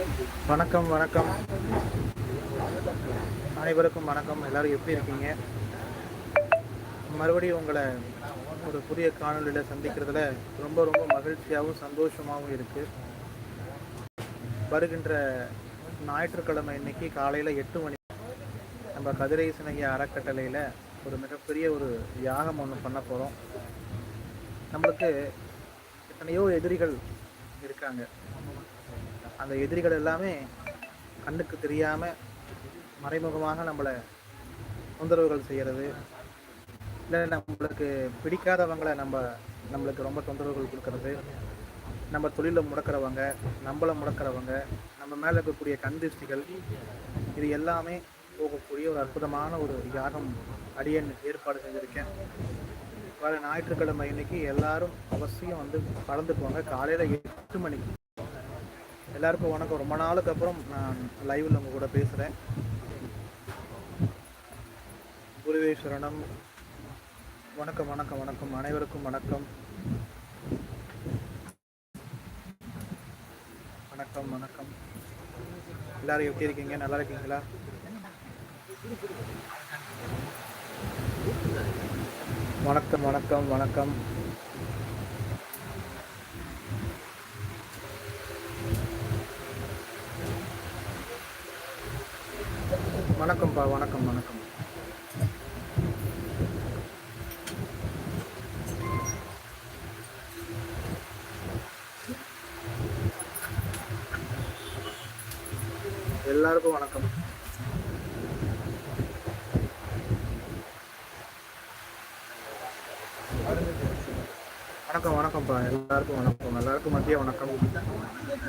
வணக்கம் வணக்கம். அனைவருக்கும் வணக்கம். எல்லாரும் எப்படி இருக்கீங்க? மறுபடியும் உங்களை ஒரு புதிய காணொலியில் சந்திக்கிறதுல ரொம்ப ரொம்ப மகிழ்ச்சியாகவும் சந்தோஷமாகவும் இருக்குது வருகின்ற ஞாயிற்றுக்கிழமை இன்னைக்கு காலையில் எட்டு மணி நம்ம கதிரை சினகிய அறக்கட்டளையில் ஒரு மிகப்பெரிய ஒரு யாகம் ஒன்று பண்ண போகிறோம் நம்மளுக்கு எத்தனையோ எதிரிகள் இருக்காங்க. அந்த எதிரிகள் எல்லாமே கண்ணுக்கு தெரியாமல் மறைமுகமாக நம்மளை தொந்தரவுகள் செய்கிறது இல்லை நம்மளுக்கு பிடிக்காதவங்களை நம்ம நம்மளுக்கு ரொம்ப தொந்தரவுகள் கொடுக்கறது. நம்ம தொழிலை முடக்கிறவங்க நம்மளை முடக்கிறவங்க நம்ம மேலே இருக்கக்கூடிய கந்திஷ்டிகள் இது எல்லாமே போகக்கூடிய ஒரு அற்புதமான ஒரு யாகம் அடியன் ஏற்பாடு செஞ்சுருக்கேன். வர ஞாயிற்றுக்கிழமை இன்னைக்கு எல்லாரும் அவசியம் வந்து கலந்துக்குவாங்க காலையில் எட்டு மணிக்கு எல்லாருக்கும் வணக்கம். ரொம்ப நாளுக்கு அப்புறம் நான் லைவில் உங்கள் கூட பேசுகிறேன் குருவேஸ்வரணம் வணக்கம் வணக்கம் வணக்கம். அனைவருக்கும் வணக்கம். வணக்கம் வணக்கம். எல்லாரும் எப்படி இருக்கீங்க? நல்லா இருக்கீங்களா? வணக்கம் வணக்கம் வணக்கம். வணக்கம்ப்பா வணக்கம் வணக்கம். எல்லாருக்கும் வணக்கம். வணக்கம் வணக்கம்ப்பா எல்லாருக்கும் வணக்கம். எல்லாருக்கும் மத்திய வணக்கம்.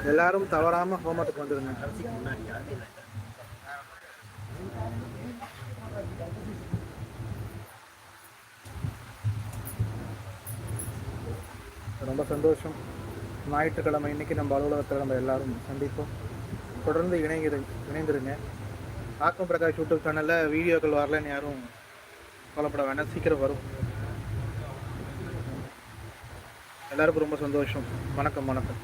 எல்லாரும் தவறாம ஹோமத்துக்கு வந்துருங்க. ரொம்ப சந்தோஷம். ஞாயிற்றுக்கிழமை இன்னைக்கு நம்ம அலுவலகத்தில் நம்ம எல்லாரும் சந்திப்போம். தொடர்ந்து இணைங்கிரு இணைந்துருங்க. ஆக்கம் பிரகாஷ் யூடியூப் சேனலில் வீடியோக்கள் வரலன்னு யாரும் கவலைப்பட வேண்டாம். சீக்கிரம் வரும். எல்லாருக்கும் ரொம்ப சந்தோஷம். வணக்கம் வணக்கம்.